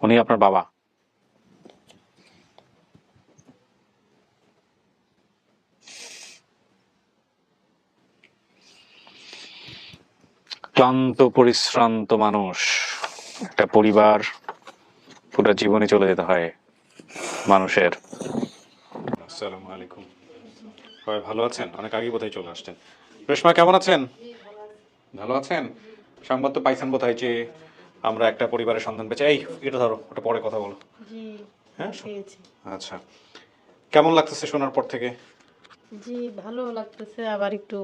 উনি আপনার বাবা। ক্লান্ত পরিশ্রান্ত মানুষ। একটা পরিবার পুরো জীবনে চলে যেতে হয় মানুষের। আসসালামু আলাইকুম। সবাই ভালো আছেন? অনেক আগে কোথায় চলে আসছেন। রেশমা কেমন আছেন? ভালো আছেন? সংবাদ তো পাইছেন কোথায় যে আমরা একটা পরিবারের সন্ধান পেয়েছি। এই এটা ধরো ওটা পরে কথা বলো। হ্যাঁ আচ্ছা। কেমন লাগতেছে শোনার পর থেকে? জি ভালো লাগতেছে আবার একটু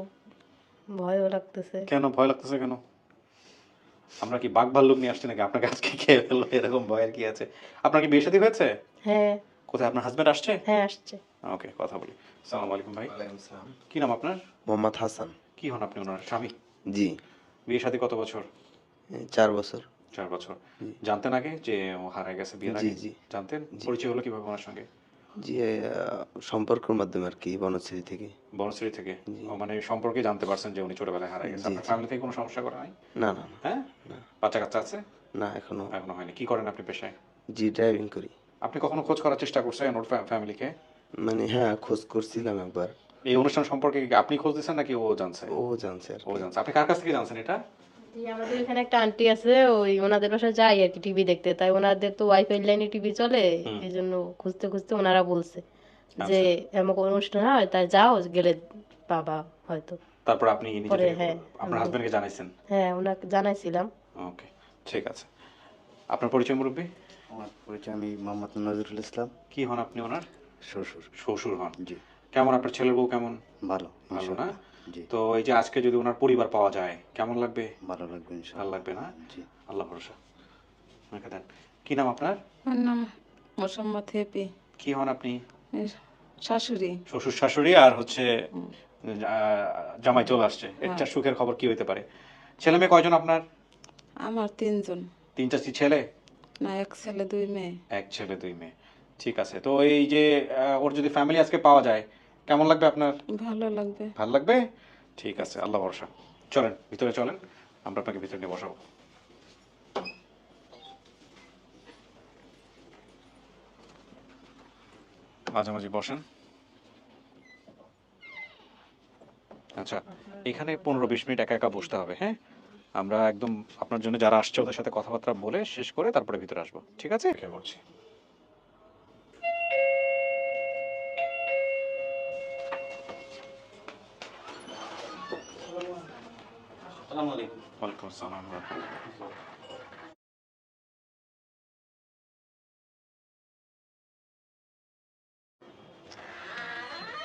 ভয়ও লাগতেছে। কেন ভয় লাগতেছে কেন? আমরা কি বাঘ ভাল্লুক নিয়ে আসছি নাকি? আপনার কাছকে খেয়ে ফেলল এরকম ভয়ের কি আছে? আপনার কি বিয়ে শাদী হয়েছে? হ্যাঁ। কোথায় আপনার হাজবেন্ড আসছে? হ্যাঁ আসছে। ওকে কথা বলি। সালাম আলাইকুম ভাই। কি নাম আপনার? মোহাম্মদ হাসান। কি হন আপনি ওনার? স্বামী? জি। বিয়ে শাদী কত বছর? চার বছর। চার বছর। জানতেন আগে যে ও হারায় গেছে বিয়ের আগে? জানতেন? পরিচয় হলো কীভাবে ওনার সঙ্গে? জি সম্পর্কের মাধ্যমে আর কি বনশ্রী থেকে। বনশ্রী থেকে? মানে সম্পর্কে জানতে পারছেন যে উনি ছোটবেলায় হারায় গেছে। আপনার। ফ্যামিলি থেকে কোনো সমস্যা করে নাই না না না, হ্যাঁ? বাচ্চা কাচ্চা আছে? না এখনও। এখনও হয়নি। কি করেন আপনি পেশায়? জি ড্রাইভিং করি। আপনি কখনো খোঁজ করার চেষ্টা করছেন ওর ফ্যামিলিকে মানে হ্যাঁ খোঁজ করছিলাম একবার। এই অনুষ্ঠান সম্পর্কে আপনি খোঁজ দিচ্ছেন নাকি ও জানছে? ও জানছে ও জানছে। আপনি কার কাছ থেকে জানছেন এটা? জি আমাদের এখানে একটা আন্টি আছে ওই ওনাদের বাসায় যাই আর কি টিভি দেখতে। তাই ওনাদের তো ওয়াইফাই লাইনে টিভি চলে এই জন্য খুঁজতে খুঁজতে ওনারা বলছে যে এমন অনুষ্ঠান হয় তাই যাও গেলে বাবা হয়তো। তারপর আপনি নিজে থেকে হ্যাঁ, আপনার হাজবেন্ডকে জানাইছেন? হ্যাঁ ওনাকে জানাইছিলাম। ওকে ঠিক আছে। আপনার পরিচয় মুরব্বী? আমার পরিচয় আমি মোহাম্মদ নজরুল ইসলাম। কি হন আপনি ওনার? শ্বশুর। শ্বশুর হন। জি। কেমন আপনার ছেলের বউ কেমন? ভালো ভালো না? তো এই যে আজকে যদি ওনার পরিবার পাওয়া যায় কেমন লাগবে? ভালো লাগবে ভালো লাগবে না? জি। আল্লাহ ভরসা। দেন। কি নাম আপনার? আমার নাম মোসাম্মদ হেপি। কি হন আপনি? শাশুড়ি। শ্বশুর শাশুড়ি আর হচ্ছে জামাই চলে আসছে। একটা সুখের খবর কি হইতে পারে? ছেলে মেয়ে কয়জন আপনার? আমার তিনজন। তিন চারটি ছেলে? না এক ছেলে দুই মেয়ে। এক ছেলে দুই মেয়ে। ঠিক আছে। তো এই যে ওর যদি ফ্যামিলি আজকে পাওয়া যায় কেমন লাগবে আপনার? ভালো লাগবে। ভালো লাগবে? ঠিক আছে আল্লাহ ভরসা। চলেন ভিতরে চলেন আমরা আপনাকে ভিতরে নিয়ে বসাবো। মাঝামাঝি বসেন। আচ্ছা এখানে পনেরো বিশ মিনিট একা একা বসতে হবে হ্যাঁ? আমরা একদম আপনার জন্য যারা আসছে ওদের সাথে কথাবার্তা বলে শেষ করে তারপরে ভিতরে আসব ঠিক আছে? বলছি। ওয়ালাইকুম আসসালাম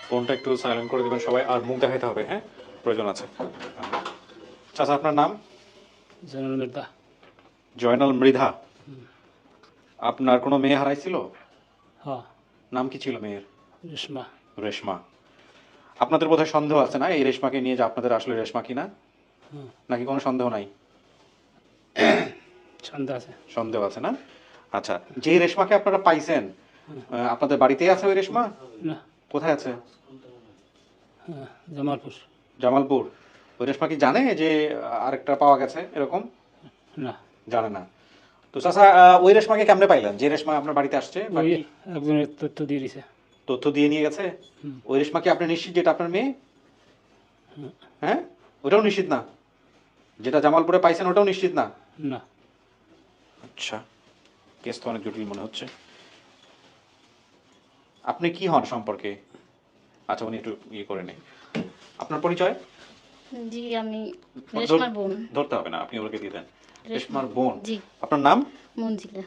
ফোনটা একটু সাইলেন্ট করে দিবেন সবাই আর মুখ দেখাইতে হবে হ্যাঁ? প্রয়োজন আছে। চাচা আপনার নাম? জয়নুল মির্দা। জয়নাল মৃধা। আপনার কোনো মেয়ে হারাইছিল? হ নাম কি ছিল মেয়ের? রেশমা। রেশমা। আপনাদের বোধহয় সন্দেহ আছে না? এই রেশমাকে নিয়ে যে আপনাদের আসলে রেশমা কিনা। নাকি কোনো সন্দেহ নাই? সন্দেহ আছে। সন্দেহ আছে না? আচ্ছা যে রেশমাকে আপনারা পাইছেন আপনাদের বাড়িতেই আছে ওই রেশমা? না। কোথায় আছে? হ্যাঁ, জামালপুর। জামালপুর। ওই রেশমা কি জানে যে আরেকটা পাওয়া গেছে এরকম? না। জানে না। তো চাচা ওই রেশমাকে কেমনে পাইলেন? যে রেশমা আপনার বাড়িতে আসছে একজনের তথ্য দিয়ে দিছে। তথ্য দিয়ে নিয়ে গেছে? ওই রেশমা কি আপনি নিশ্চিত যেটা আপনার মেয়ে? হ্যাঁ? ওটাও নিশ্চিত না? যেটা জামালপুরে পাইছেন ওটাও নিশ্চিত না? না। আচ্ছা কেস তো অনেক জটিল মনে হচ্ছে। আপনি কি হন সম্পর্কে? আচ্ছা উনি একটু ইয়ে করে নেই। আপনার পরিচয়? জি আমি রেশমার বোন। ধরতে হবে না আপনি ওকে দিয়ে দেন। রেশমার বোন। জি। আপনার নাম? মঞ্জিলা।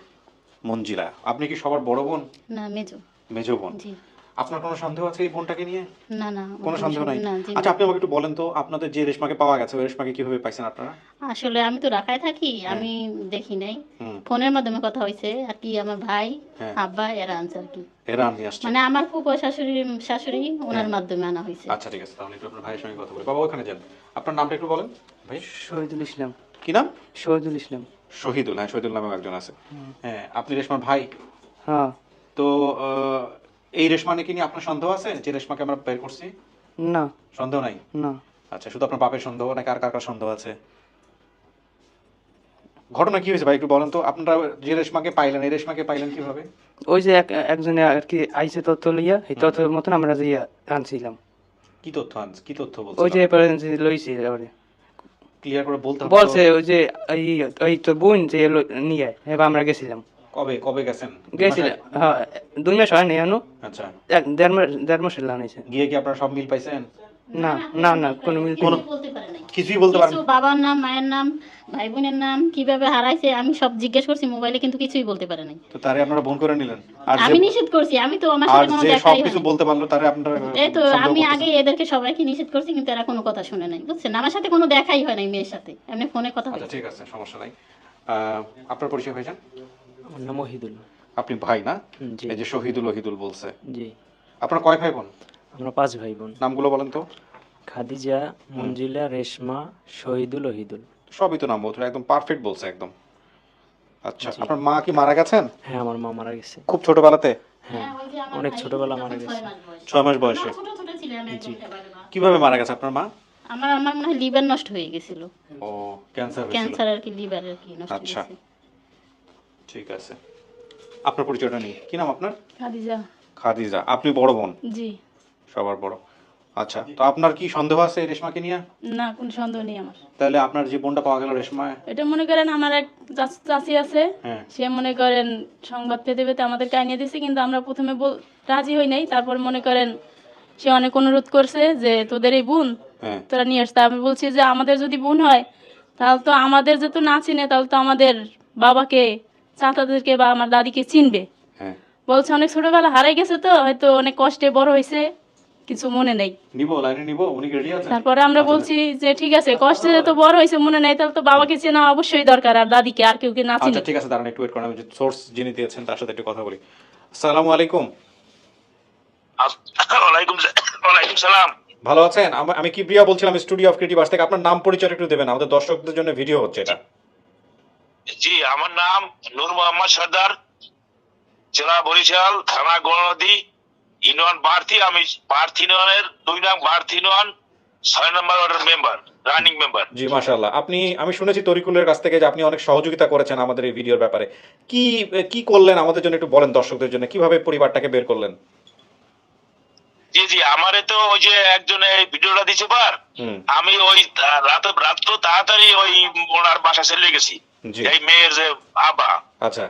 মঞ্জিলা। আপনি কি সবার বড় বোন? না মেজো। মেজো বোন। জি। আপনার কোনো সন্দেহ আছে এই বোনটাকে নিয়ে? না না কোনো সন্দেহ নাই? না জি আচ্ছা আপনি আমাকে একটু বলেন তো আপনাদের যে রেশমাকে পাওয়া গেছে ওই রেশমাকে কীভাবে পাইছেন আপনারা? আসলে আমি তো ঢাকায় থাকি আমি দেখি নাই। হুম। ফোনের মাধ্যমে কথা হয়েছে আর কি আমার ভাই হ্যাঁ। আব্বা এরা আনছে আর কি। এরা নিয়ে আসছে। মানে আমার ফুপো শাশুড়ি শাশুড়ি ওনার মাধ্যমে আনা হয়েছে। আচ্ছা ঠিক আছে তাহলে একটু আপনার ভাইয়ের সঙ্গে কথা বলি। বাবা ওখানে যান। আপনার নামটা একটু বলেন ভাই। শহীদুল ইসলাম। কি নাম? শহীদুল ইসলাম। শহীদুল হ্যাঁ শহীদুল নামে একজন আছে। হ্যাঁ আপনি রেশমার ভাই? হ্যাঁ। তো আহ, এই রেশমাকে নিয়ে আপনার সন্দেহ আছে? যে রেশমাকে আমরা বের করছি? না। সন্দেহ নাই? না। আচ্ছা শুধু আপনার বাপের সন্দেহ নাকি আর কার কার সন্দেহ আছে? ঘটনা কি হয়েছে ভাই একটু বলেন তো আপনারা যে রেশমাকে পাইলেন এই রেশমাকে পাইলেন কীভাবে? ওই যে এক একজনে আর কি আইসে তথ্য লইয়া এই তথ্যের মতন আমরা যে আনছিলাম। কি তথ্য আনছে কি তথ্য ওই যে এবারে যে লইছি এবারে। ক্লিয়ার করে বলতে বলছে ওই যে এই তো বোন যে নিয়ে এবার আমরা গেছিলাম। কবে কবে গেছেন? গেছিলাম হ্যাঁ দুই মাস হয় নি? এখনও আচ্া এক দেড় মাস দেড় হয়েছে। গিয়ে কি আপনারা সব মিল পাইছেন? না না না কোনো মিল কিছুই বলতে পারে নাই। কিছুই বলতে পারেন কিছু বাবার নাম মায়ের নাম ভাই বোনের নাম কীভাবে হারাইছে আমি সব জিজ্ঞেস করছি মোবাইলে কিন্তু কিছুই বলতে পারে নাই। তো তারে আপনারা ফোন করে নিলেন। আর আমি নিষেধ করছি আমি তো আমার সাথে কোনো দেখাই সবকিছু হয়নি। বলতে পারল তারে আপনারা এই তো আমি আগে এদেরকে সবাইকে নিষেধ করছি কিন্তু এরা কোনো কথা শুনে নাই বুঝছেন? আমার সাথে কোনো দেখাই হয় নাই মেয়ের সাথে এমনি ফোনে কথা আচ্ছা ঠিক আছে সমস্যা নাই। আপনার পরিচয় হয়েছেন আমার নাম ওহিদুল আপনি ভাই না? এই যে শহীদুল ওহিদুল বলছে। জি। আপনার কয় ভাই বোন আমরা পাঁচ ভাই বোন নামগুলো বলেন তো। খাদিজা মঞ্জিলা রেশমা শহীদুল ওহিদুল। সবই তো নাম বলছেন একদম পারফেক্ট বলছে একদম। আচ্ছা আপনার মা কি মারা গেছেন? হ্যাঁ আমার মা মারা গেছে। খুব ছোটবেলাতে? হ্যাঁ ওই যে আমার অনেক ছোটবেলা মারা গেছে। ছয় মাস বয়স। কীভাবে মারা গেছে আপনার মা? আমার আমার মনে হয় লিভার নষ্ট হয়ে গেছিল। ও ক্যান্সার হয়েছিল। ক্যান্সার আর কি লিভার আর কি নষ্ট আচ্ছা। ঠিক আছে। আপনার পরিচয়টা নেই কি নাম আপনার? খাদিজা। খাদিজা। আপনি বড় বোন? জি। সবার বড়। আচ্ছা তো আপনার কি সন্দেহ আছে রেশমাকে নিয়ে? না কোনো সন্দেহ নেই আমার। তাহলে আপনার যে বোনটা পাওয়া গেল রেশমা এটা মনে করেন আমার এক চাচ- আছে। হ্যাঁ। সে মনে করেন সংবাদ পেতে পেতে আমাদেরকে আনিয়ে দিছে কিন্তু আমরা প্রথমে রাজি হই নাই। তারপর মনে করেন সে অনেক অনুরোধ করছে যে তোদের এই বোন হ্যাঁ। তোরা নিয়ে আসতে আমি বলছি যে আমাদের যদি বোন হয় তাহলে তো আমাদের যেহেতু না চিনে তাহলে তো আমাদের বাবাকে চাচাদেরকে বা আমার দাদিকে চিনবে। হ্যাঁ। বলছে অনেক ছোটবেলা হারাই গেছে তো হয়তো অনেক কষ্টে বড় হয়েছে কিছু মনে নেই। নিব লাইনে নিব উনি রেডি আছেন। তারপরে আমরা বলছি যে ঠিক আছে কষ্টে তো বড় হয়েছে মনে নেই তাহলে তো বাবাকে চেনা অবশ্যই দরকার আর দাদিকে আর কেউ কে না চিনে। আচ্ছা ঠিক আছে দাঁড়ান একটু ওয়েট করেন আমি সোর্স যিনি দিয়েছেন তার সাথে একটু কথা বলি। আসসালামু আলাইকুম। ওয়ালাইকুম ওয়ালাইকুম সালাম। ভালো আছেন? আম- আমি কি প্রিয়া বলছিলাম স্টুডিও অফ ক্রিয়েটিভ থেকে আপনার নাম পরিচয় একটু দেবেন আমাদের দর্শকদের জন্য ভিডিও হচ্ছে এটা। জি আমার নাম নূর মোহাম্মদ সর্দার জেলা বরিশাল থানা গণনদী ইউনিয়ন বার্থি আমি বার্থ ইউনিয়নের দুই নাম বার্থ ইউনিয়ন ছয় নম্বর ওয়ার্ডের মেম্বার রানিং মেম্বার। জি মাশাআল্লাহ। আপনি আমি শুনেছি তরিকুলের কাছ থেকে যে আপনি অনেক সহযোগিতা করেছেন আমাদের এই ভিডিওর ব্যাপারে। কি কি করলেন আমাদের জন্য একটু বলেন দর্শকদের জন্য? কীভাবে পরিবারটাকে বের করলেন? জি জি আমারে তো ওই যে একজন ভিডিওটা দিছে বার। আমি ওই রাতে রাত্র তাড়াতাড়ি ওই ওনার বাসা চলে গেছি। এই মেয়ের যে আবা আচ্ছা।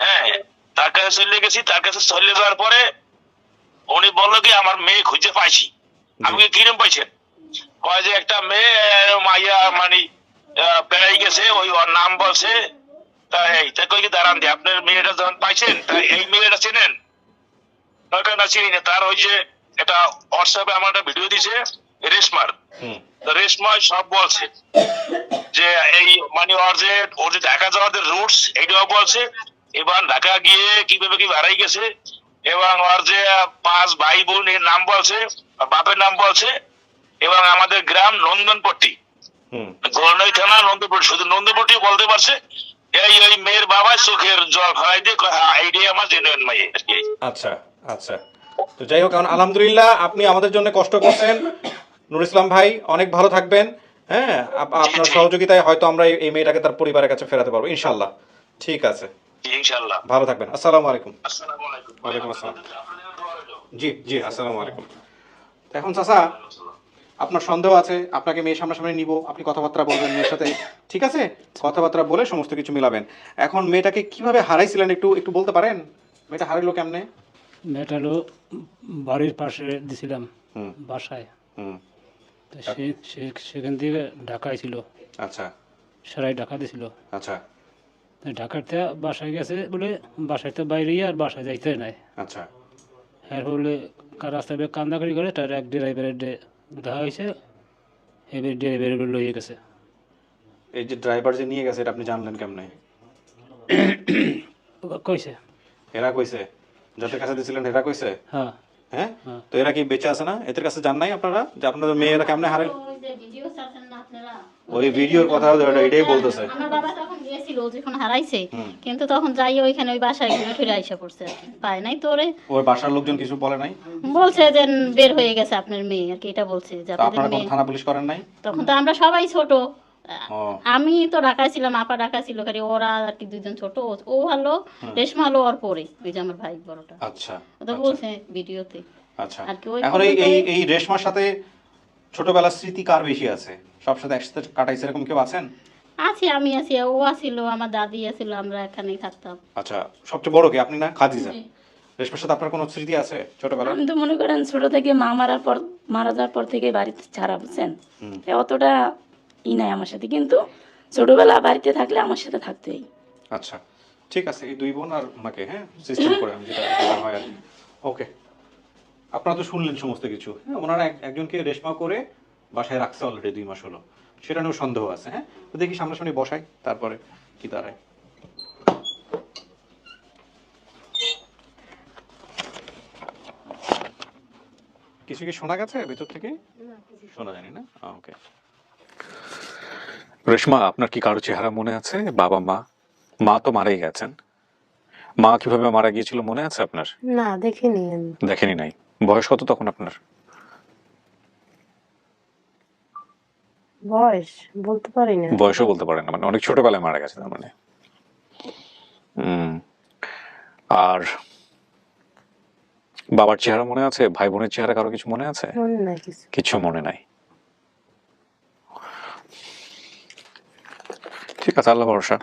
হ্যাঁ তার কাছে চলে গেছি তার কাছে চলে যাওয়ার পরে উনি বলল কি আমার মেয়ে খুঁজে পাইছি। আমি কিরম পাইছেন? কয় যে একটা মেয়ে মাইয়া মানে বেড়াই গেছে ওই ওর নাম বলছে। তা এই তা কই কি দাঁড়ান দিয়ে আপনার মেয়েটা যখন পাইছেন তা এই মেয়েটা চেনেন? না চিনি না। তার ওই যে এটা হোয়াটসঅ্যাপে আমার একটা ভিডিও দিছে। রেশমার। সব বলছে যে এই মানে ওর যে ওর যে ঢাকা যাওয়ার যে রুটস এইটাও বলছে। এবার ঢাকা গিয়ে কীভাবে কি হারাই গেছে এবং ওর যে পাঁচ ভাই বোন এর নাম বলছে বাপের নাম বলছে। এবং আমাদের গ্রাম নন্দনপট্টি। হুম। গরনই থানা নন্দনপট্টি শুধু নন্দনপট্টি বলতে পারছে এই ওই মেয়ের বাবা চোখের জল খাওয়াই দিয়ে হ্যাঁ আমার জেনুইন মাই আচ্ছা আচ্ছা। তো যাই হোক আলহামদুলিল্লাহ আপনি আমাদের জন্য কষ্ট করছেন। নুর ইসলাম ভাই অনেক ভালো থাকবেন। হ্যাঁ আপ- আপনার সহযোগিতায় হয়তো আমরা এই- মেয়েটাকে তার পরিবারের কাছে ফেরাতে পারব ইনশাল্লাহ। ঠিক আছে। ইনশাল্লাহ। ভালো থাকবেন। আসসালামু আলাইকুম। আসসালামু আলাইকুম। ওয়ালাইকুম আসসালাম। জি জি আসসালামু আলাইকুম। এখন চাচা আপনার সন্দেহ আছে আপনাকে মেয়ের সামনাসামনি নিব আপনি কথাবার্তা বলবেন মেয়ের সাথে। ঠিক আছে? কথাবার্তা বলে সমস্ত কিছু মিলাবেন। এখন মেয়েটাকে কীভাবে হারাইছিলেন একটু একটু বলতে পারেন? মেয়েটা হারাইলো কেমনে? মেটালো বাড়ির পাশে দিছিলাম বাসায়। হুম। তো সে সে- সেখান থেকে ঢাকায় ছিল আচ্ছা। সেরাই ঢাকা দিছিল আচ্ছা। তো ঢাকাতে বাসায় গেছে বলে বাসায় তো বাইরে আর বাসায় যাইতে নাই। আচ্ছা। এর বলে রাস্তায় কান্দাকারি করে তার এক ড্রাইভারের ডে- দেখা হয়েছে। এবার ড্রাইভার লইয়ে গেছে। এই যে ড্রাইভার যে নিয়ে গেছে এটা আপনি জানলেন কেমনে? কইছে। এরা কইছে? যাদের কাছে দিয়েছিলেন এরা কইছে? হ্যাঁ। হ্যাঁ? হ্যাঁ। তো এরা কি বেঁচে আছে না? এদের কাছে জান নাই আপনারা? যে আপনাদের মেয়েরা কেমনে হারাই ওই যে ভিডিও ছাড়ছেন না আপনারা? ওই ভিডিওর কথা এটাই বলতেছে। আমার বাবা তখন গিয়েছিল যখন হারাইছে কিন্তু তখন যাই ওইখানে ওই বাসায় ঘুরে ফিরে আইসা পড়ছে পায় নাই তোরে ওর। বাসার লোকজন কিছু বলে নাই? বলছে যে বের হয়ে গেছে আপনার মেয়ে আর কি এটা বলছে যে তো আপনারা মেয়ে। থানা পুলিশ করেন নাই? তখন তো আমরা সবাই ছোট। আমি তো ঢাকায় ছিলাম আপা ঢাকায় ছিল খালি ওরা আর কি দুজন ছোট ও- ভালো রেশমা হলো ওর পরে ওই যে আমার ভাই বড়টা। আচ্ছা ও তো বলছে ভিডিওতে। আচ্ছা। আর কি ওই এখন এই এই এই রেশমার সাথে ছোটবেলার স্মৃতি কার বেশি আছে? সব সাথে একসাথে কাটাইছে এরকম কেউ আছেন? আছি আমি আছি ও আছিল আমার দাদি আছিল আমরা এখানেই থাকতাম। আচ্ছা সবচেয়ে বড় কি? আপনি না? খাদিজা। রেশমার সাথে আপনার কোনো স্মৃতি আছে ছোটবেলার? আমি তো মনে করেন ছোট থেকে মা মারার পর মারা যাওয়ার পর থেকে বাড়িতে ছাড়া বুঝছেন? অতটা ই নাই আমার সাথে। কিন্তু ছোটবেলা বাড়িতে থাকলে আমার সাথে থাকতেই। আচ্ছা ঠিক আছে এই দুই বোন আর ওনাকে হ্যাঁ? সিস্টেম করে আমি যেটা যেটা হয় আর ওকে আপনারা তো শুনলেন সমস্ত কিছু। হ্যাঁ ওনারা এক- একজনকে রেশমা করে বাসায় রাখছে অলরেডি দুই মাস হলো। সেটা নিয়েও সন্দেহ আছে হ্যাঁ? তো দেখি সামনাসামনি বসাই তারপরে কি দাঁড়ায়। কিছু কি শোনা গেছে ভেতর থেকে? শোনা জানি না? ওকে রেশমা আপনার কি কারও চেহারা মনে আছে? বাবা মা? মা তো মারাই গেছেন। মা কীভাবে মারা গিয়েছিল মনে আছে আপনার? না দেখিনি দেখেনি নাই। বয়স কত তখন আপনার? বয়স? বলতে পারি না। বয়সও বলতে পারেন না মানে অনেক ছোটবেলায় মারা গেছে তার মানে। আর বাবার চেহারা মনে আছে? ভাই বোনের চেহারা কারও কিছু মনে আছে? কিছু মনে নাই। ঠিক আছে, আল্লাহ ভরসা।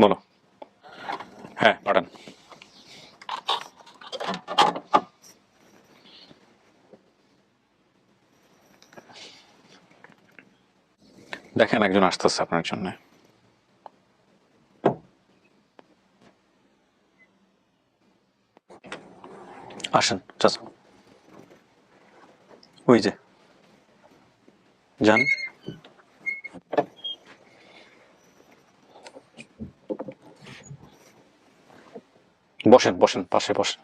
বলো। হ্যাঁ পাঠান। দেখেন, একজন আসতেছে আপনার জন্য। আসেন, চাচা। ওই যে। যান। বসেন বসেন পাশে বসেন।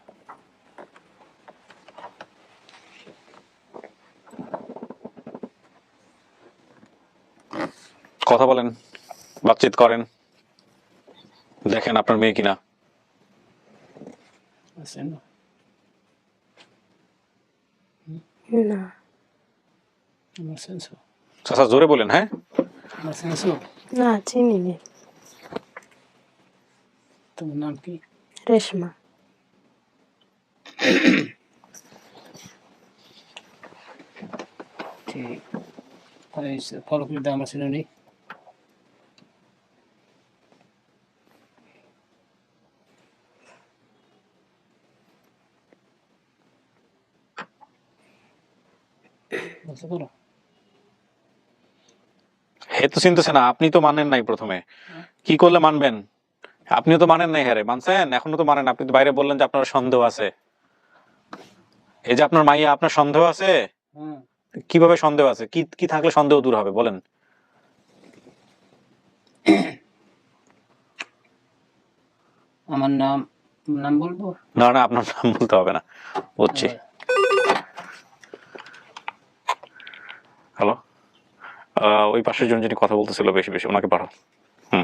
কথা বলেন বাতচিত করেন। দেখেন আপনার মেয়ে কিনা। না। আমার সেন্স চাচা জোরে বলেন হ্যাঁ? আমার সেন্স না চিনি নি। তোমার নাম কি? রেশমা। ঠিক। তাই ফলো করে দাম আছে না নেই। হে তো চিনতেছে না আপনি তো মানেন নাই প্রথমে। কি করলে মানবেন? আপনিও তো মানেন নাই হ্যারে মানছেন? এখনও তো মানেন আপনি তো বাইরে বললেন যে আপনার সন্দেহ আছে। এই যে আপনার মাইয়া আপনার সন্দেহ আছে? হ্যাঁ কীভাবে সন্দেহ আছে? কি কি থাকলে সন্দেহ দূর হবে বলেন। আমার নাম নাম বলব? না না আপনার নাম বলতে হবে না। বুঝছি ওই পাশের জন যিনি কথা বলতেছিল বেশি বেশি ওনাকে পাঠাও। হুম।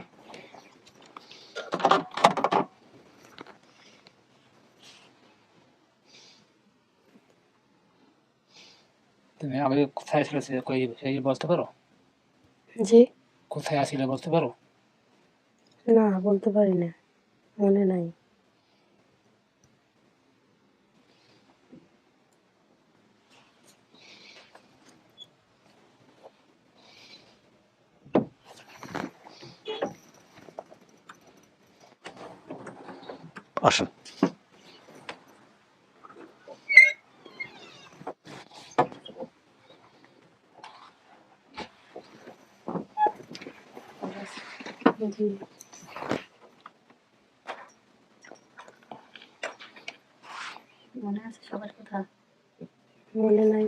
তুমি আগে কোথায় ছিল কই সেই বলতে পারো? জি। কোথায় আসলে বলতে পারো? না বলতে পারি না। মনে নাই। আসেন। মনে আছে সবার কথা? মনে নাই।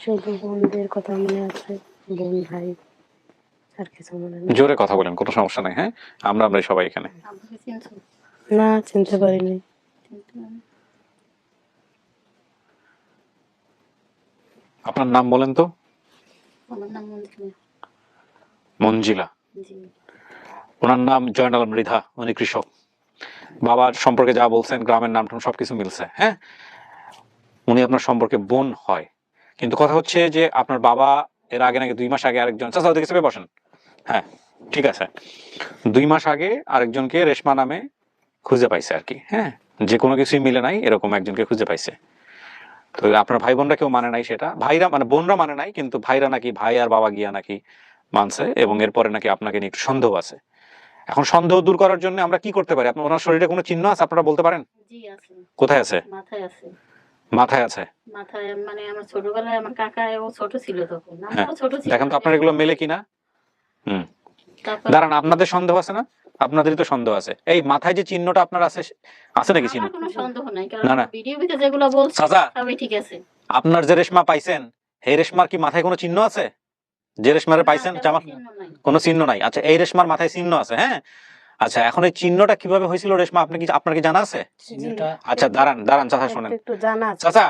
শুধু বোনদের কথা মনে আছে। বোন ভাই আর কিছু মনে নেই। জোরে কথা বলেন কোনো সমস্যা নাই হ্যাঁ? আমরা আমরা সবাই এখানে। না চিনতে পারিনি। আপনার নাম বলেন তো? আমার নাম মন্দির মঞ্জিলা ওনার নাম জয়নাল মৃধা উনি কৃষক। বাবার সম্পর্কে যা বলছেন গ্রামের নাম টাম সবকিছু মিলছে হ্যাঁ? উনি আপনার সম্পর্কে বোন হয়। কিন্তু কথা হচ্ছে যে আপনার বাবা এর আগে নাকি দুই মাস আগে আরেকজন চাচা ওদিকে বসেন হ্যাঁ? ঠিক আছে। দুই মাস আগে আরেকজনকে রেশমা নামে খুঁজে পাইছে আর কি হ্যাঁ? যে কোনো কিছুই মিলে নাই এরকম একজনকে খুঁজে পাইছে। তো আপনার ভাই বোনরা কেউ মানে নাই সেটা? ভাইরা মানে বোনরা মানে নাই কিন্তু ভাইরা নাকি ভাই আর বাবা গিয়া নাকি মানছে এবং এরপরে নাকি আপনাকে নিয়ে একটু সন্দেহ আছে। এখন সন্দেহ দূর করার জন্য আমরা কি করতে পারি? আপনার ওনার শরীরে কোনো চিহ্ন আছে আপনারা বলতে পারেন? কোথায় আছে? মাথায় আছে। মাথায় আছে? মাথায় মানে আমার ছোটবেলায় আমার কাকা ও ছোট ছিল তখন। হ্যাঁ। ছোট ছিল। দেখেন তো আপনার এগুলো মেলে কিনা? হুম। দাঁড়ান আপনাদের সন্দেহ আছে না? আপনাদেরই তো সন্দেহ আছে। এই মাথায় যে চিহ্নটা আপনার আছে আছে নাকি চিহ্ন? না, না। ভিডিও ভিতরে যেগুলো বলছে সবই ঠিক আছে। আপনার যে রেশমা পাইছেন এই রেশমার কি মাথায় কোনো চিহ্ন আছে? যে রেশমারে পাইছেন জামা চিহ্ন কোনো চিহ্ন নাই। আচ্ছা এই রেশমার মাথায় চিহ্ন আছে হ্যাঁ? আচ্ছা এখন এই চিহ্নটা কীভাবে হয়েছিল রেশমা? আপনি কি আপনার কি জানা আছে? চিহ্নটা আচ্ছা দাঁড়ান দাঁড়ান চাচা শোনেন। একটু জানা আছে। চাচা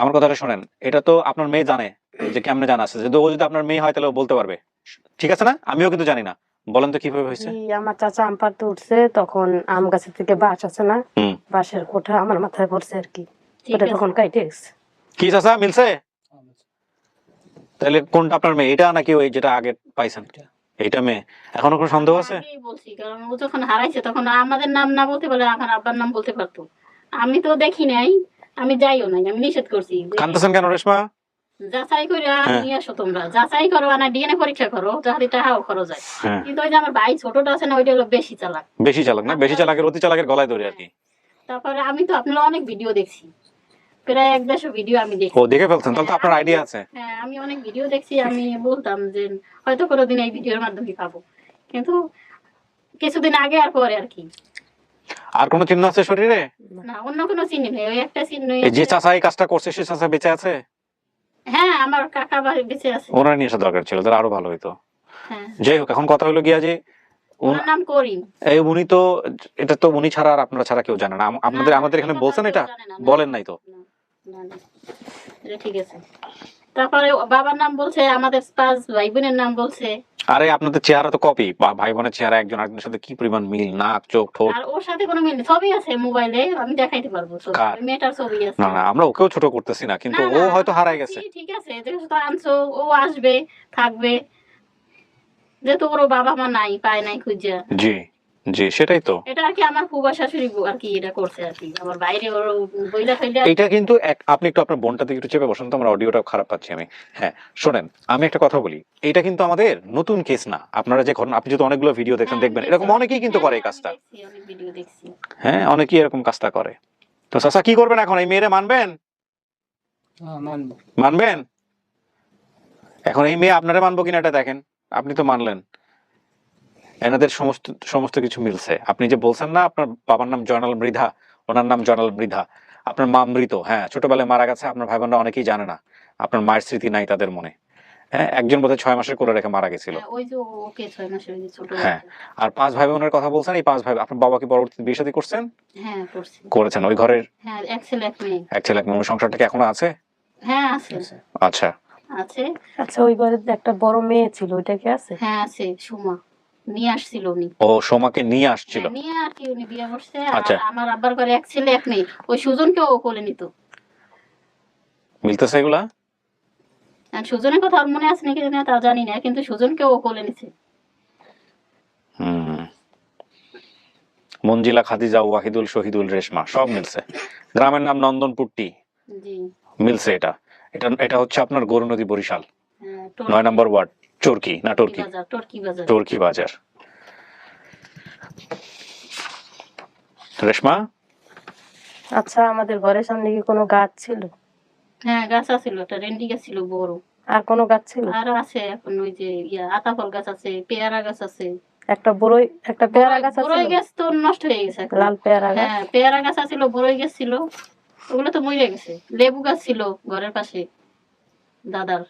আমার কথাটা শোনেন। এটা তো আপনার মেয়ে জানে যে কেমনে জানা আছে। যদি ও যদি আপনার মেয়ে হয় তাহলে ও বলতে পারবে। ঠিক আছে না? আমিও কিন্তু জানি না। বলেন তো কীভাবে হয়েছে? আমার চাচা আম পাড়তে উঠছে তখন আম গাছের থেকে বাঁশ আছে না বাঁশের কোঠা আমার মাথায় পড়ছে আর কি। ওটা তখন কাইটে গেছে। কি চাচা মিলছে? তাহলে কোনটা আপনার মেয়ে? এটা নাকি ওই যেটা আগে পাইছেন? এইটা মেয়ে। এখনও কোনো সন্দেহ আছে? বলছি কারণ ও যখন হারাইছে তখন আমাদের নাম না বলতে পারলে আমার আব্বার নাম বলতে পারতো। আমি তো দেখি নাই আমি যাইও নাই আমি নিষেধ করছি। কান্দতেছেন কেন রেশমা? যাচাই করে হ্যাঁ। নিয়ে আসো তোমরা। যাচাই করো না ডিএনএ পরীক্ষা করো যাতে টাকাও খরচ যায় হ্যাঁ। কিন্তু ওই যে আমার ভাই ছোটটা আছে না ওইটা হলো বেশি চালাক। বেশি চালাক না? বেশি চালাকের অতি চালাকের গলায় ধরে আর কি। তারপরে আমি তো আপনার অনেক ভিডিও দেখছি। প্রায় এক দেড়শো ভিডিও আমি দেখছি। ও দেখে ফেলছেন? তাহলে তো আপনার আইডিয়া আছে। হ্যাঁ আমি অনেক ভিডিও দেখছি। আমি বলতাম যে হয়তো কোনোদিন এই ভিডিওর মাধ্যমে পাবো। কিন্তু কিছুদিন আগে আর পরে আর কি। আর কোনো চিহ্ন আছে শরীরে? না অন্য কোনো চিহ্ন নেই। ওই একটা চিহ্ন এই যে চাচা এই কাজটা করছে সে চাচা বেঁচে আছে? হ্যাঁ আমার কাকা বাড়ি বেঁচে আছে। ওনার নিয়ে আসা দরকার ছিল তাহলে আরও ভালো হইতো। হ্যাঁ। যাই হোক এখন কথা হলো গিয়া যে ওনার নাম করিম। এই উনি তো এটা তো উনি ছাড়া আর আপনারা ছাড়া কেউ জানে না। আপনাদের আমাদের এখানে বলছেন এটা। বলেন নাই তো। ঠিক আছে। তারপরে বাবার নাম বলছে আমাদের পাঁচ ভাই বোনের নাম বলছে। আরে আপনাদের চেহারা তো কপি ভাই বোনের চেহারা একজন আরেকজনের সাথে কি পরিমাণ মিল? নাক চোখ ঠোঁট? আর ওর সাথে কোনো মিল নেই। ছবি আছে মোবাইলে আমি দেখাইতে পারব ছবি। মেটার সবই ছবি আছে। না না আমরা ওকেও ছোট করতেছি না কিন্তু ও হয়তো হারাই গেছে। ঠিক আছে যেহেতু আনছো ও আসবে থাকবে। যেহেতু ওর বাবা মা নাই পায় নাই খুঁজে। জি। জি সেটাই তো। এটা আর কি আমার ফুবা শাশুড়ি আর কি এটা করছে আর কি। আমার বাইরে ওর বইলা ফেলে এইটা কিন্তু এক- আপনি একটু আপনার বোনটা দিকে একটু চেপে বসুন তো আমার অডিওটা খারাপ পাচ্ছি আমি। হ্যাঁ শোনেন আমি একটা কথা বলি। এটা কিন্তু আমাদের নতুন কেস না। আপনারা যে ঘটনা আপনি যদি অনেকগুলো ভিডিও দেখেন দেখবেন। এরকম অনেকেই কিন্তু করে এই কাজটা। হ্যাঁ অনেকেই এরকম কাজটা করে। তো চাচা কি করবেন এখন? এই মেয়েরে মানবেন? হ্যাঁ, মানবেন? এখন এই মেয়ে আপনারা মানবো কিনা এটা দেখেন। আপনি তো মানলেন। এনাদের সমস্ত সমস্ত কিছু মিলছে। আপনি যে বলছেন না আপনার বাবার নাম জয়নাল মৃধা ওনার নাম জয়নাল মৃধা আপনার মা মৃত হ্যাঁ ছোটবেলায় মারা গেছে আপনার ভাই বোনরা অনেকেই জানে না আপনার মায়ের স্মৃতি নাই তাদের মনে। হ্যাঁ একজন বোধহয় ছয় মাসের কোলে রেখে মারা গেছিল। হ্যাঁ, হ্যাঁ। আর পাঁচ ভাই বোনের কথা বলছেন এই পাঁচ ভাই আপনার বাবাকে পরবর্তীতে বিয়ে শাদী করছেন? হ্যাঁ করেছেন ওই ঘরের? হ্যাঁ এক ছেলে এক মেয়ে। সংসারটা কি এখনও আছে? হ্যাঁ আছে। আচ্ছা। আছে। আচ্ছা ওই ঘরে একটা বড় মেয়ে ছিল ওইটা কি আছে? হ্যাঁ আছে সুমা। নিয়ে আসছিল উনি। ও সোমাকে নিয়ে আসছিল? হ্যাঁ, নিয়ে আর কি উনি বিয়ে করছে। আচ্ছা। আমার আব্বার ঘরে এক ছেলে এক মেয়ে। ওই সুজনকেও ও কোলে নিত। মিলতেছে এগুলা? সুজনের কথা মনে আছে নাকি না তা জানি না কিন্তু সুজনকেও ও কোলে নিছে। মঞ্জিলা খাদিজা ওয়াহিদুল শহীদুল রেশমা সব মিলছে। গ্রামের নাম নন্দনপুরটি মিলছে এটা। এটা এটা হচ্ছে আপনার গরু নদী বরিশাল। হ্যাঁ, নয় নম্বর ওয়ার্ড। চরকি না টর্কি টর্কি বাজার টর্কি বাজার। টর্কি বাজার। রেশমা? আচ্ছা আমাদের ঘরের সামনে কি কোনো গাছ ছিল? হ্যাঁ গাছ আছিল একটা রেন্ডি গাছ ছিল বড়। আর কোনো গাছ ছিল? আর আছে এখন ওই যে ইয়া আতাফল গাছ আছে পেয়ারা গাছ আছে। একটা বড়ই একটা পেয়ারা গাছ আছে বড়ই গাছ তো নষ্ট হয়ে গেছে লাল পেয়ারা গাছ? হ্যাঁ পেয়ারা গাছ আছিল বড়ই গাছ ছিল। ওগুলো তো মরে গেছে। লেবু গাছ ছিল ঘরের পাশে দাদার।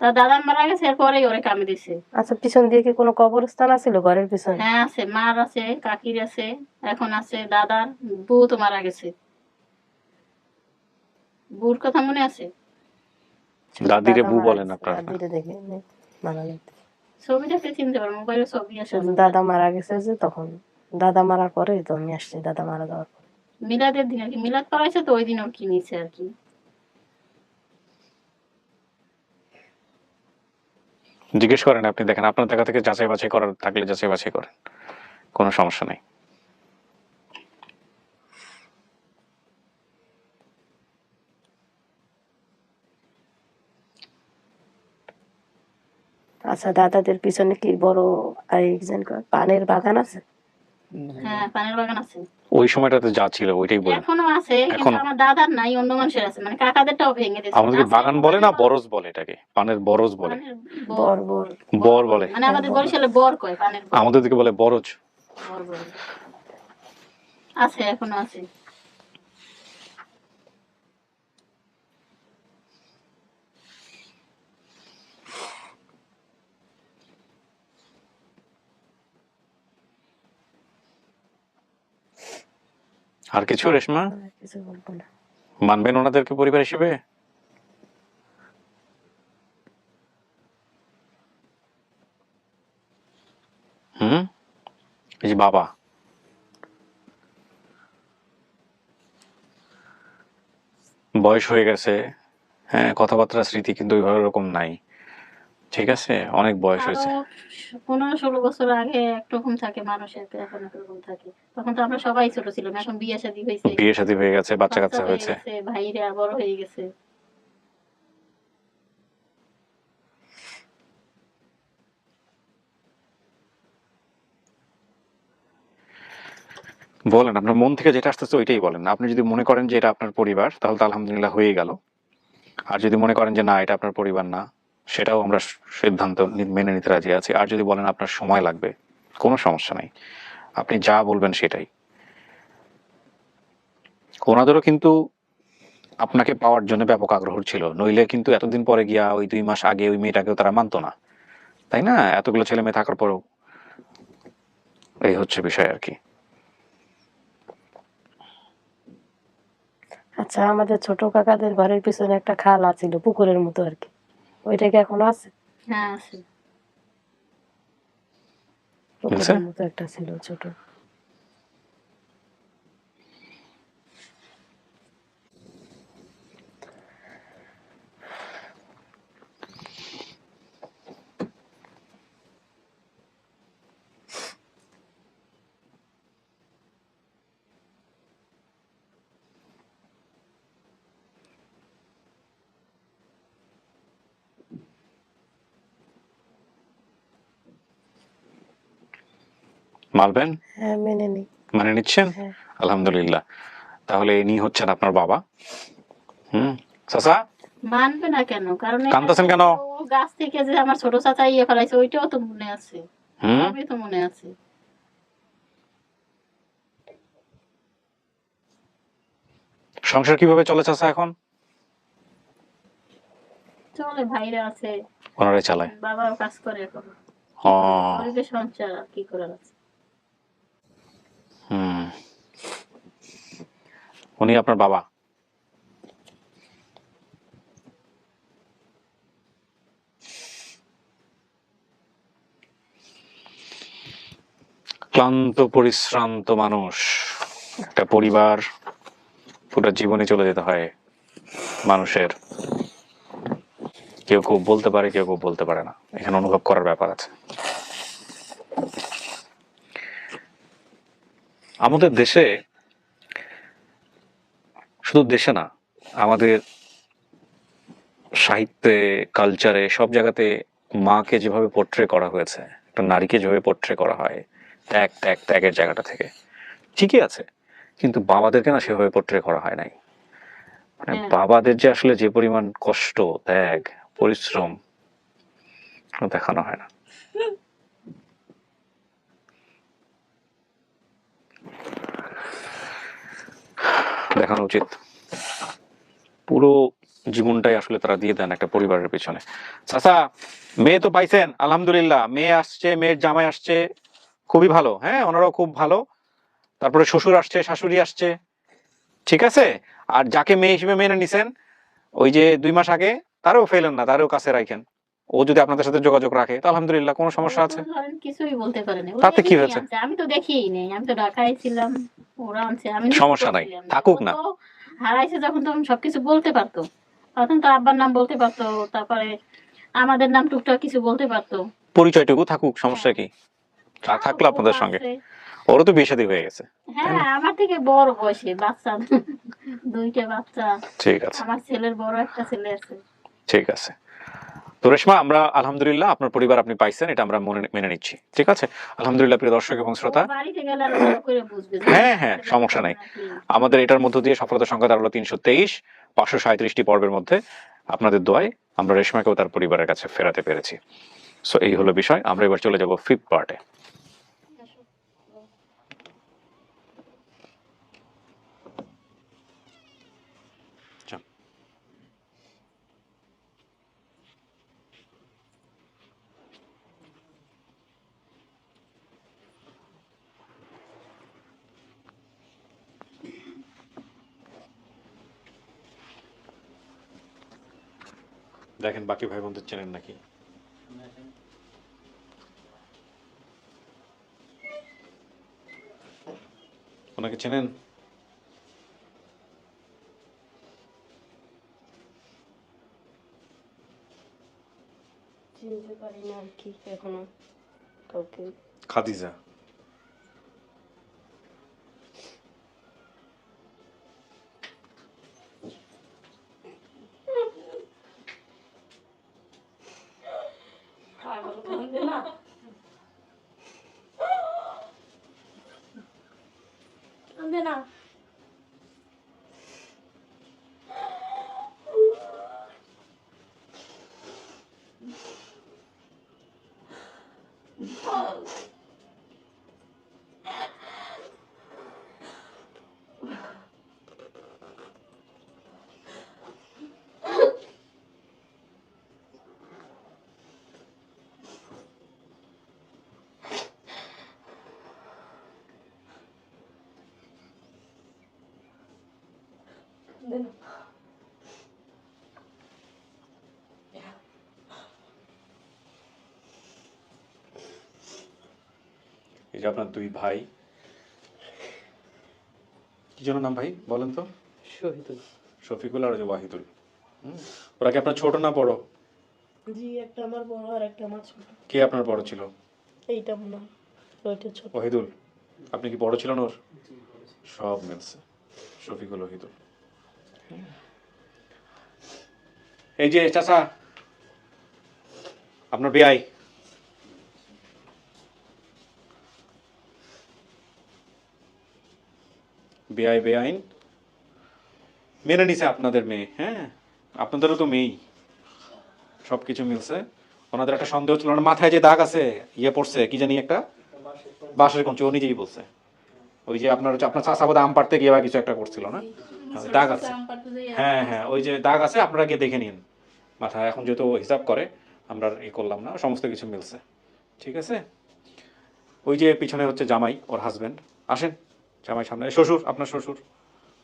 তা দাদার মারা গেছে এরপরেই ওরে কামে দিছে। আচ্ছা পিছন দিয়ে কি কোনো কবরস্থান আছিল ঘরের পিছনে? হ্যাঁ আছে মার আছে কাকির আছে এখন আছে দাদার বউ তো মারা গেছে। বুর কথা মনে আছে? দাদিরে দাদা মারা বলেন আপনারা দাদিরে দেখে মারা গেছে। ছবি দেখতে চিনতে পারো মোবাইলে ছবি শুধু দাদা মারা গেছে যে তখন দাদা মারার পরে তো আমি আসছি দাদা মারা যাওয়ার পর। মিলাদের দিন আর কি মিলাদ করাইছে তো ওই দিন ওর কিনেছে আর কি। জিজ্ঞেস করেন আপনি, দেখেন আপনার দেখা থেকে যাচাই বাছাই করার থাকলে যাচাই বাছাই করেন। কোনো সমস্যা নেই। আচ্ছা দাদাদের পিছনে কি বড় আরেকজন পানের বাগান আছে? হ্যাঁ পানের বাগান আছে। ওই সময়টাতে যা ছিল ওইটাই বলে। এখনও আছে কিন্তু আমার দাদার নাই অন্য মানুষের আছে মানে কাকাদেরটাও ভেঙে দিয়েছে। আমাদেরকে বাগান বলে না বরজ বলে এটাকে পানের বরজ বলে। বর। বর বর। বর বলে। মানে আমাদের বরিশালে বর কয় পানের আমাদের দিকে বলে বরজ। বর বলে। আছে এখনও আছে। আর কিছু রেশমা? কিছু বলব না। মানবেন ওনাদেরকে পরিবার হিসেবে? হুম? এই যে বাবা। বয়স হয়ে গেছে হ্যাঁ কথাবার্তা স্মৃতি কিন্তু ওইভাবে ওরকম নাই। ঠিক আছে অনেক বয়স হয়েছে। পনেরো ষোলো বছর আগে একরকম থাকে মানুষের এখন একরকম থাকে। তখন তো আমরা সবাই ছোট ছিলাম এখন বিয়ে শাদী হয়েছে। বিয়ে শাদী হয়ে গেছে বাচ্চা কাচ্চা হয়েছে। গেছে, ভাইরা বড় হয়ে গেছে। বলেন আপনার মন থেকে যেটা আসতেছে ওইটাই বলেন। আপনি যদি মনে করেন যে এটা আপনার পরিবার তাহলে তো আলহামদুলিল্লাহ হয়ে গেল। আর যদি মনে করেন যে না এটা আপনার পরিবার না সেটাও আমরা সিদ্ধান্ত মেনে নিতে রাজি আছি। আর যদি বলেন আপনার সময় লাগবে, কোনো সমস্যা নাই। আপনি যা বলবেন সেটাই। ওনাদেরও কিন্তু আপনাকে পাওয়ার জন্য ব্যাপক আগ্রহ ছিল। নইলে কিন্তু এতদিন পরে গিয়া ওই দুই মাস আগে ওই মেয়েটাকেও তারা মানতো না। তাই না? এতগুলো ছেলে মেয়ে থাকার পরেও এই হচ্ছে বিষয় আর কি। আচ্ছা আমাদের ছোট কাকাদের ঘরের পিছনে একটা খাল ছিল পুকুরের মতো আর কি। ওইটা কি এখনও আছে? হ্যাঁ আছে। মতো একটা ছিল ছোট। মানবেন হ্যাঁ মেনে নিচ্ছেন? হ্যাঁ। আলহামদুলিল্লাহ। তাহলে ইনি হচ্ছেন আপনার বাবা। হুম চাচা? মানবে না কেন? কারণ কেন? গাছ থেকে যে আমার ছোট চাচা ইয়ে ফেলাইছে ওইটাও তো মনে আছে। হুম? সবই তো মনে আছে। সংসার কীভাবে চলে চাচা এখন? চলে ভাইরা আছে। ওনারাই চালায়। বাবাও কাজ করে এখন। ও। সংসার কি করার আছে। উনি আপনার বাবা? ক্লান্ত, পরিশ্রান্ত মানুষ। একটা পরিবার পুরো জীবনে চলে যেতে হয় মানুষের। কেউ কেউ বলতে পারে, কেউ কেউ বলতে পারে না। এখানে অনুভব করার ব্যাপার আছে। আমাদের দেশে শুধু দেশে না আমাদের সাহিত্যে কালচারে সব জায়গাতে মাকে যেভাবে পোট্রে করা হয়েছে একটা নারীকে যেভাবে পোট্রে করা হয় ত্যাগ ত্যাগ ত্যাগের জায়গাটা থেকে ঠিকই আছে কিন্তু বাবাদেরকে না সেভাবে পোট্রে করা হয় নাই মানে হ্যাঁ। বাবাদের যে আসলে যে পরিমাণ কষ্ট ত্যাগ পরিশ্রম দেখানো হয় না দেখানো উচিত। পুরো জীবনটাই আসলে তারা দিয়ে দেন একটা পরিবারের পিছনে। চাচা, মেয়ে তো পাইছেন, আলহামদুলিল্লাহ। মেয়ে আসছে, মেয়ের জামাই আসছে, খুবই ভালো। হ্যাঁ ওনারাও খুব ভালো। তারপরে শ্বশুর আসছে, শাশুড়ি আসছে। ঠিক আছে? আর যাকে মেয়ে হিসেবে মেনে নিছেন, ওই যে দুই মাস আগে, তারও ফেলেন না, তারও কাছে রাখেন। ও যদি আপনাদের সাথে যোগাযোগ রাখে তো আলহামদুলিল্লাহ কোনো সমস্যা আছে? কিছুই বলতে পারেনি তাতে কি হয়েছে? আমি তো দেখিই নেই। আমি তো ঢাকায় ছিলাম ওরা আনছে। আমি সমস্যা নাই, থাকুক না। হারাইছে যখন তখন সবকিছু বলতে পারতো। তখন তো আব্বার নাম বলতে পারতো। তারপরে আমাদের নাম টুকটাক কিছু বলতে পারতো। পরিচয়টুকু থাকুক সমস্যা কি? আর থাকল আপনাদের সঙ্গে। ওরও তো বিয়ে শাদী হয়ে গেছে। হ্যাঁ আমার থেকে বড় বয়সে বাচ্চা। দুইটা বাচ্চা। ঠিক আছে। আমার ছেলের বড় একটা ছেলে আছে। ঠিক আছে। তো রেশমা আমরা আলহামদুলিল্লাহ আপনার পরিবার আপনি পাইছেন এটা আমরা মনে নিচ্ছি। ঠিক আছে? আলহামদুলিল্লাহ প্রিয় দর্শক এবং শ্রোতা। হ্যাঁ, হ্যাঁ, সমস্যা নাই। আমাদের এটার মধ্য দিয়ে সফলতা সংখ্যা দাঁড়াল তিনশো তেইশ পাঁচশো সাঁত্রিশটি পর্বের মধ্যে আপনাদের দোয়ায় আমরা রেশমাকেও তার পরিবারের কাছে ফেরাতে পেরেছি। সো এই হলো বিষয়। আমরা এবার চলে যাব ফিফথ পার্টে দেখেন বাকি ভাই বোনদের চেনেন নাকি? ওনাকে চেনেন? চিনতে পারি না আর কি এখনও কাউকে। খাদিজা কান্দে না কান্দে না এই যে আপনার দুই ভাই। কি যেন নাম ভাই? বলেন তো। শহীদুল শফিকুল আর যে ওয়াহিদুল। হুম? ওরা কি আপনার ছোট না বড়? জি একটা আমার বড় আর একটা আমার ছোট। কে আপনার বড় ছিল? এইটা মনে হয় ওইটা ছোট। ওয়াহিদুল। আপনি কি বড় ছিলেন ওর? সব মিলছে শফিকুল ওহিদুল এই যে চাচা। আপনার বিআই। বিআই বেআইন। মেনে নিছে আপনাদের মেয়ে হ্যাঁ? আপনাদেরও তো মেয়েই। সব কিছু মিলছে। ওনাদের একটা সন্দেহ ছিল ওনার মাথায় যে দাগ আছে ইয়ে পড়ছে কি জানি একটা? বাঁশের কঞ্চি ও নিজেই বলছে। ওই যে আপনার হচ্ছে আপনার চাষাবাদ আম পাড়তে গিয়ে বা কিছু একটা করছিল না? দাগ আছে। হ্যাঁ হ্যাঁ ওই যে দাগ আছে আপনারা গিয়ে দেখে নিন। মাথায় এখন যেহেতু হিসাব করে আমরা ই করলাম না সমস্ত কিছু মিলছে। ঠিক আছে? ওই যে পিছনে হচ্ছে জামাই ওর হাজবেন্ড আসেন। জামাই সামনে শ্বশুর, আপনার শ্বশুর,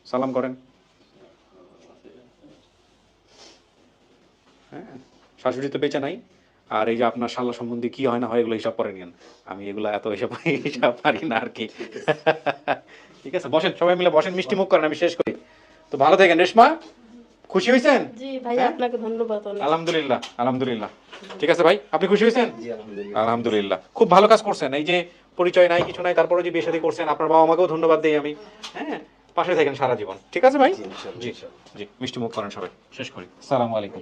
সালাম করেন। হ্যাঁ শাশুড়ি তো বেঁচে নাই। আর এই যে আপনার শালা সম্বন্ধে কি হয় না হয় এগুলো হিসাব করে নিন আমি এগুলো এত হিসাব হিসাব পারি না আর কি। ঠিক আছে, বসেন, সবাই মিলে বসেন, মিষ্টি মুখ করেন, আমি শেষ করি। তো ভালো থাকেন, রেশমা। খুশি হয়েছেন? জি ভাই হ্যাঁ? আপনাকে ধন্যবাদ অনেক। আলহামদুলিল্লাহ আলহামদুলিল্লাহ। ঠিক আছে ভাই আপনি খুশি হয়েছেন? আলহামদুলিল্লাহ। খুব ভালো কাজ করছেন এই যে পরিচয় নাই কিছু নাই তারপরে যে বিয়ে শাদী করছেন আপনার বাবা আমাকেও ধন্যবাদ দিই আমি। হ্যাঁ পাশে থাকেন সারা জীবন। ঠিক আছে ভাই? জি জি মিষ্টি মুখ করেন সবাই শেষ করি। সালাম আলাইকুম।